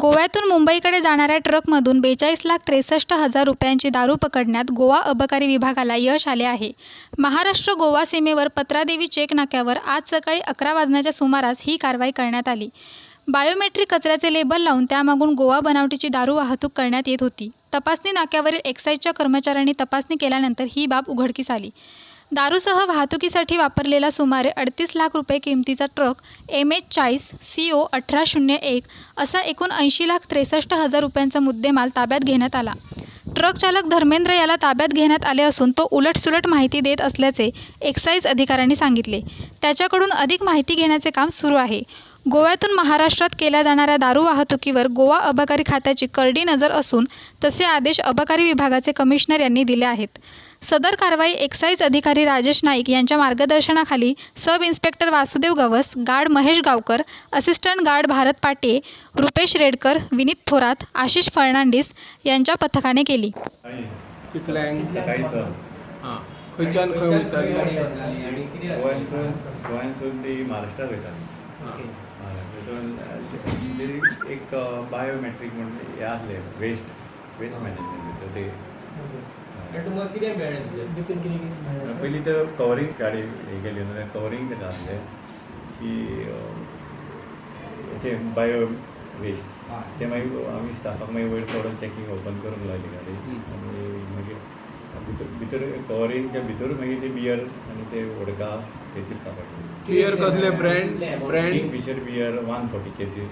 गोव्यातून मुंबईकडे जाणाऱ्या ट्रकमधून बेचाळीस लाख त्रेसष्ट हजार रुपयांची दारू पकडण्यात गोवा अबकारी विभागाला यश आले आहे. महाराष्ट्र गोवा सीमेवर पत्रादेवी चेक नाक्यावर आज सकाळी अकरा वाजण्याच्या सुमारास ही कारवाई करण्यात आली. बायोमेट्रिक कचऱ्याचे लेबल लावून त्यामागून गोवा बनावटीची दारू वाहतूक करण्यात येत होती. तपासणी नाक्यावरील एक्साईजच्या कर्मचाऱ्यांनी तपासणी केल्यानंतर ही बाब उघडकीस आली. दारूसह वाहतुकीसाठी वापरलेला सुमारे अडतीस लाख रुपये किमतीचा ट्रक एम एच चाळीस सी ओ अठरा शून्य एक असा एकूण ऐंशी लाख त्रेसष्ट हजार रुपयांचा मुद्देमाल ताब्यात घेण्यात आला. ट्रक चालक धर्मेंद्र याला ताब्यात घेण्यात आले असून तो उलटसुलट माहिती देत असल्याचे एक्साईज अधिकाऱ्यांनी सांगितले. त्याच्याकडून अधिक माहिती घेण्याचे काम सुरू आहे. गोव्यातून महाराष्ट्रात केल्या जाणाऱ्या दारू वाहतुकीवर गोवा अबकारी खात्याची करडी नजर असून तसे आदेश अबकारी विभागाचे कमिशनर यांनी दिले आहेत. सदर कारवाई एक्साईज अधिकारी राजेश नाईक यांच्या मार्गदर्शनाखाली sub inspector Vasudev Gawas guard Mahesh Gaonkar assistant guard Bharat Pate Rupesh Redkar Vineet Thorat Ashish Fernandes यांच्या पथकाने केली. खंयच्यान खंय गोंयांसून गोंयांसून ती महाराष्ट्रात वयता आं. महाराष्ट्रातून म्हणजे एक बायोमेट्रीक म्हणून हे आसले वेस्ट वेस्ट मॅनेजमेंट ते तुमकां कितें मेळ्ळें भितून कितें कितें पयलीं तर कवरींग गाडी हे केली न्हू कवरींग तें आसलें की हेचें बायो वेस्ट ते मागीर आमी स्टाफाक मागीर वयर थोडं चॅकींग ओपन करूंक लायली गाडी आनी मागीर भितर भितर कवरींगच्या भितर मागीर ते बियर आनी ते वडका केसीस सापडले बियर कसले brand brand Fisher beer one forty cases.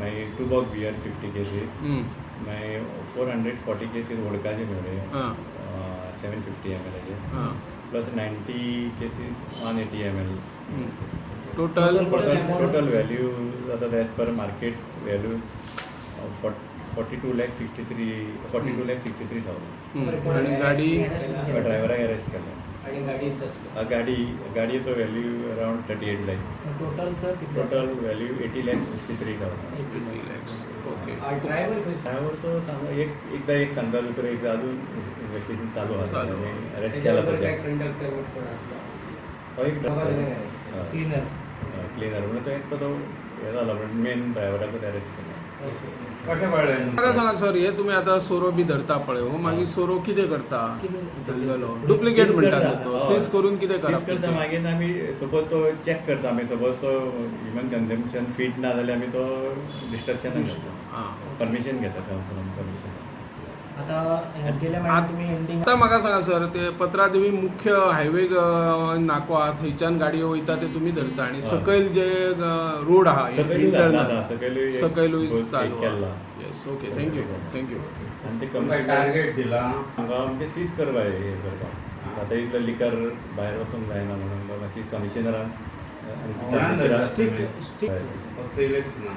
मागीर टुबॉक बियर फिफ्टी केसीस. मागीर फोर हंड्रेड फोर्टी केसीस वडकाचे मेळ्ळे. Seven fifty M एलाचे. Plus ninety cases one eighty M L. Total total value जाता as per market value forty two lakh sixty three forty two lakh sixty three thousand. आनी गाडी? ड्रायव्हराक arrest केले. गाडी गाडयेचो value around thirty eight lakhs total sir total value eighty lakh sixty three thousand okay driver तो सांग एक एकदा एक सांगता तर एक अजून इन्व्हेस्टिगेशन चालू आसा. अरेस्ट केला सध्या. हो एक क्लिनर क्लिनर म्हणून तो एक तो हे झाला म्हणून मेन ड्रायव्हराकूच अरेस्ट केला. कशें कळ्ळें म्हाका सांगा सर हे तुमी आतां सोरो बी धरता पळय हो. मागीर सोरो कितें करता? धरलेलो डुप्लिकेट म्हणटा तो. सीज करून कितें सीज करता. करप मागीर आमी सपोज तो चॅक करता. आमी सपोज तो ह्युमन कन्झम्पशन फीट ना जाल्यार आमी तो आं. परमिशन घेता परमिशन आता ह्यात गेल्या महिन्यात तुम्ही एंडिंग आतां म्हाका सांगा सर ते पत्रादेवी मुख्य हायवे नाको आहा थंयच्यान गाडयो वयता ते तुमी धरता आनी हय. सकयल जे रोड आहा सकयलूय जाता आतां सकयलूय एक सकयलूय बस चालू एक केला. येस ओके थँक्यू थँक्यू आनी ते तुमकां टार्गेट दिला. हांगा आमचे सीज करपा हे करपाक आतां इतलो लिकर भायर वचूंक जायना म्हणून मातशी कमिशनरान स्ट्रिक्ट स्ट्रिक्ट फक्त इलेक्शनां